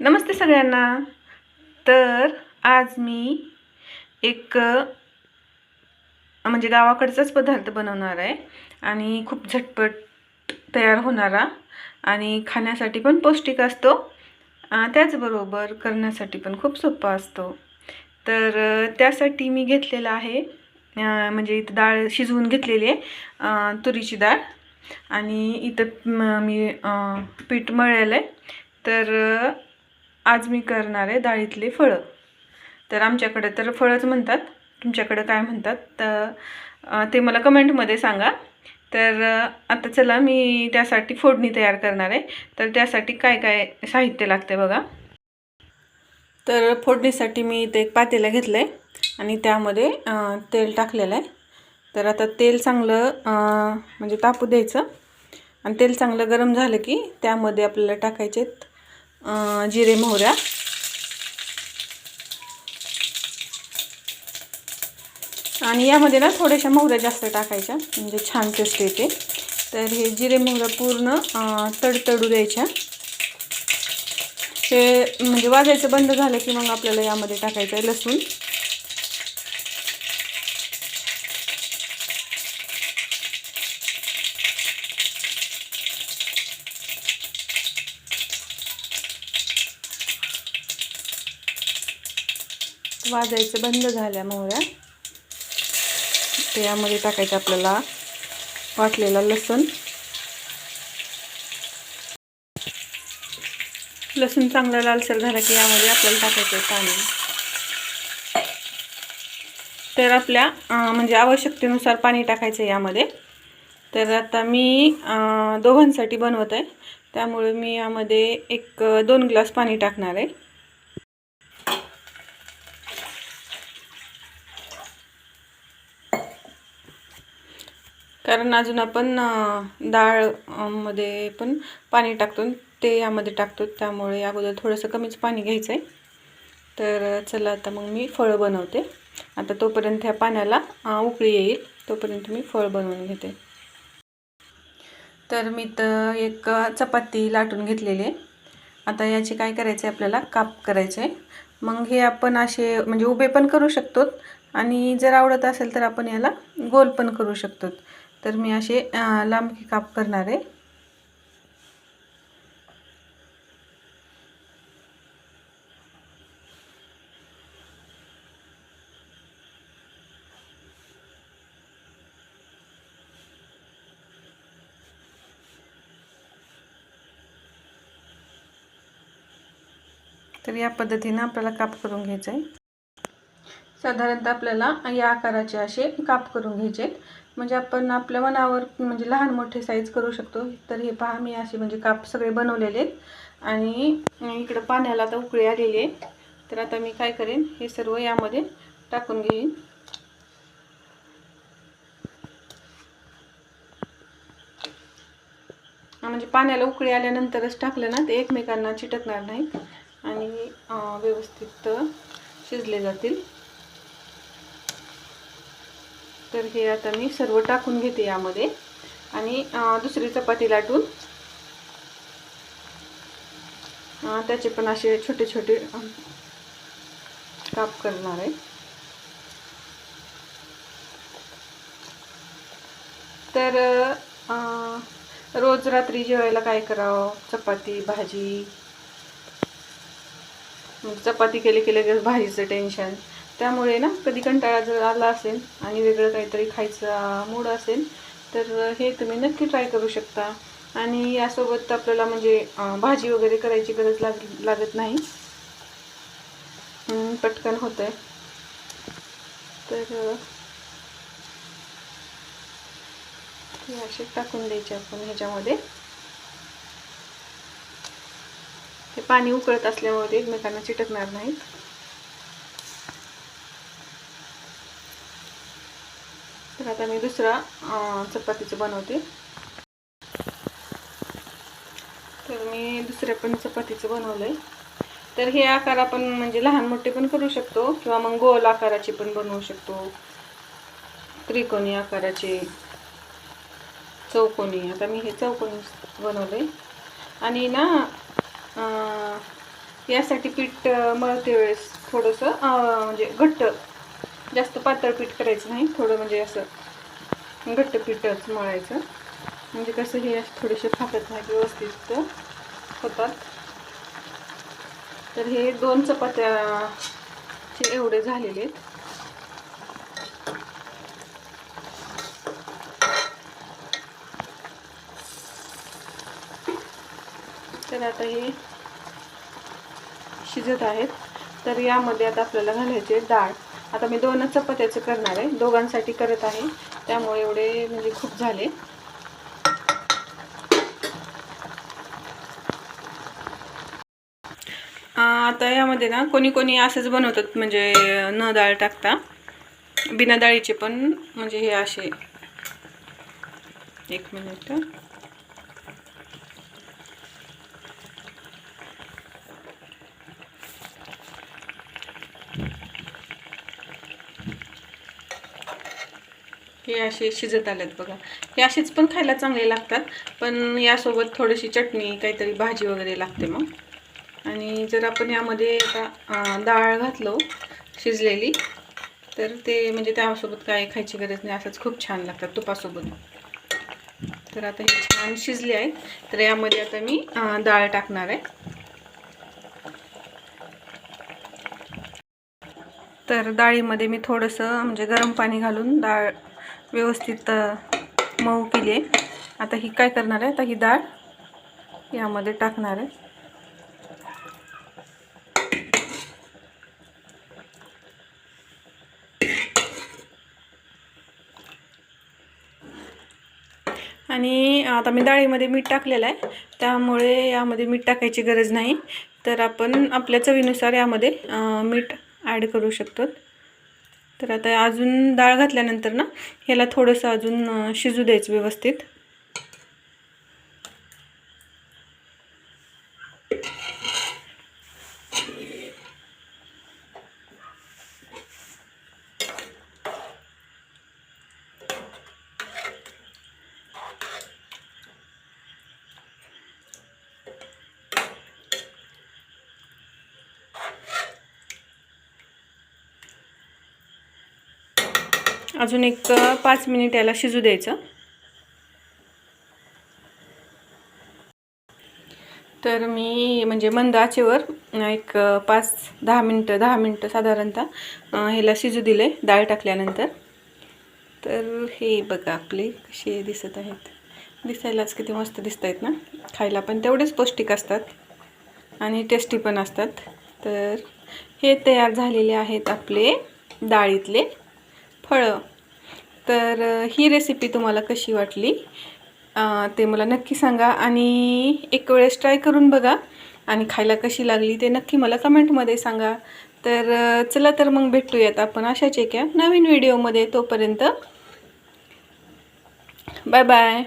नमस्ते सगळ्यांना. तर आज मी एक म्हणजे गावाकडचाच पदार्थ बनवणार आहे आणि खूप झटपट तयार होणारा आणि खाण्यासाठी पण पौष्टिक असतो. त्याचबरोबर करण्यासाठी पण खूप सोपा असतो. तर त्यासाठी मी घेतलेला आहे म्हणजे इथं डाळ शिजवून घेतलेली आहे तुरीची डाळ. आणि इथं मी पीठ मळलेलं आहे. तर आज मी करणार आहे डाळीतले फळं. तर आमच्याकडे तर फळंच म्हणतात. तुमच्याकडे काय म्हणतात? तर ते मला कमेंटमध्ये सांगा. तर आता चला मी त्यासाठी फोडणी तयार करणार आहे. तर त्यासाठी काय काय साहित्य लागते बघा. तर फोडणीसाठी मी इथे एक पातेलं घेतलं आहे आणि त्यामध्ये तेल टाकलेलं आहे. तर आता तेल चांगलं म्हणजे तापू द्यायचं. आणि तेल चांगलं गरम झालं की त्यामध्ये आपल्याला टाकायचे आहेत जिरे मोहऱ्या. आणि यामध्ये ना थोड्याशा मोहऱ्या जास्त टाकायच्या म्हणजे छान टेस्ट येते. तर हे जिरे मोहऱ्या पूर्ण तडतडू द्यायच्या. हे म्हणजे वाजायचं बंद झालं की मग आपल्याला यामध्ये टाकायचं आहे लसूण. वाजायचं बंद झाल्या मोहऱ्या ते यामध्ये टाकायचं आपल्याला वाटलेला लसूण. लसूण चांगला लालसर झाला की यामध्ये आपल्याला टाकायचं आहे पाणी. तर आपल्या म्हणजे आवश्यकतेनुसार पाणी टाकायचं आहे यामध्ये. तर आता मी दोघांसाठी बनवत आहे त्यामुळे मी यामध्ये एक दोन ग्लास पाणी टाकणार आहे. कारण अजून आपण डाळमध्ये डाळमध्ये पण पाणी टाकतो ते यामध्ये टाकतो. त्यामुळे अगोदर थोडंसं कमीच पाणी घ्यायचं आहे तर चला आता मग मी फळं बनवते. आता तोपर्यंत ह्या पाण्याला उकळी येईल. तोपर्यंत मी फळ बनवून घेते. तर मी तर एक चपाती लाटून घेतलेली. आहे आता याचे काय करायचं आहे आपल्याला? काप करायचे मग हे आपण असे म्हणजे उभे पण करू शकतो आणि जर आवडत असेल तर आपण याला गोल पण करू शकतो तर मी असे अं, काप करणार आहे. तर या पद्धतीनं आपल्याला काप करून घ्यायचं आहे. साधारणतः आपल्याला या आकाराचे असे काप करून घ्यायचे आहेत. म्हणजे आपण आपल्या मनावर म्हणजे लहान मोठे साईज करू शकतो. तर हे पहा मी असे म्हणजे काप सगळे बनवलेले आहेत. आणि इकडं पाण्याला आता उकळी आलेली आहे. तर आता मी काय करेन हे सर्व यामध्ये टाकून घेईन. म्हणजे पाण्याला उकळी आल्यानंतरच टाकलं ना ते एकमेकांना चिटकणार नाहीत. आणि व्यवस्थित शिजले जातील. तर हे आता मी सर्व टाकून घेते यामध्ये. आणि दुसरी चपाती लाटून. त्याचे पण असे छोटे छोटे काप करणार आहे. तर रोज रात्री जेवायला काय करावं? चपाती भाजी. चपाती केली की लगेच भाजीचं टेन्शन त्यामुळे ना कधी कंटाळा जर आला असेल आणि वेगळं काहीतरी खायचा मूड असेल तर हे तुम्ही नक्की ट्राय करू शकता. आणि यासोबत आपल्याला म्हणजे भाजी वगैरे करायची गरज लाग लागत नाही. पटकन होतं आहे तर हे असे टाकून द्यायचे आपण ह्याच्यामध्ये. ते पाणी उकळत असल्यामुळे ते एकमेकांना चिटकणार नाहीत. तर आता मी दुसरा चपातीचं बनवते. तर मी दुसऱ्या पण चपातीचं बनवलंय. तर हे आकार आपण म्हणजे लहान मोठे पण करू शकतो किंवा मग गोल आकाराचे पण बनवू शकतो. त्रिकोणी आकाराचे चौकोनी आता मी हे चौकोनी बनवले आणि ना यासाठी पीठ मळते वेळेस थोडंसं म्हणजे घट्ट जास्त पातळ पीठ करायचं नाही थोडं म्हणजे असं घट्ट पीठच मळायचं. म्हणजे कसं हे असं थोडेसे फाटत नाही व्यवस्थित होतात. तर हे दोन चपात्याचे एवढे झालेले आहेत. तर आता हे शिजत आहेत. तर यामध्ये आता आपल्याला घालायचे डाळ. आता मी दोनच चपात्याचं करणार आहे. दोघांसाठी करत आहे. त्यामुळे एवढे म्हणजे खूप झाले. आता यामध्ये ना कोणी कोणी असंच बनवतात म्हणजे न डाळ टाकता. बिना डाळीचे पण म्हणजे हे असे. एक मिनिट. हे असे शिजत आलेत बघा. हे असेच पण खायला चांगले लागतात पण यासोबत थोडीशी चटणी काहीतरी भाजी वगैरे लागते मग. आणि जर आपण यामध्ये आता डाळ घातलो शिजलेली तर ते म्हणजे त्यासोबत काय खायची गरज नाही असंच खूप छान लागतात तुपासोबत. तर आता हे छान शिजले आहेत तर यामध्ये आता मी डाळ टाकणार आहे. तर डाळीमध्ये मी थोडंसं म्हणजे गरम पाणी घालून डाळ व्यवस्थित मऊ केली आहे. आता ही काय करणार आहे? आता ही डाळ यामध्ये टाकणार आहे. आणि आता मी डाळीमध्ये मीठ टाकलेलं आहे. त्यामुळे यामध्ये मीठ टाकायची गरज नाही. तर आपण आपल्या चवीनुसार यामध्ये मीठ ॲड करू शकतो. तर आता अजून डाळ घातल्यानंतर ना ह्याला थोडंसं अजून शिजू द्यायचं व्यवस्थित. अजून एक पाच मिनिट याला शिजू द्यायचं. तर मी म्हणजे मंद आचेवर एक पाच दहा मिनटं दहा मिनटं साधारणतः ह्याला शिजू दिले डाळ टाकल्यानंतर. तर हे बघा आपले कसे दिसत आहेत. दिसायलाच किती मस्त दिसत आहेत ना? खायला पण तेवढेच पौष्टिक असतात आणि टेस्टी पण असतात. तर हे तयार झालेले आहेत आपले डाळीतले. फळं. तर ही रेसिपी तुम्हाला कशी वाटली? ते मला नक्की सांगा आणि एक वेळेस ट्राय करून बघा आणि खायला कशी लागली ते नक्की मला कमेंटमध्ये सांगा. तर चला तर मग भेटूयात आपण अशाच एका नवीन व्हिडिओमध्ये तोपर्यंत बाय बाय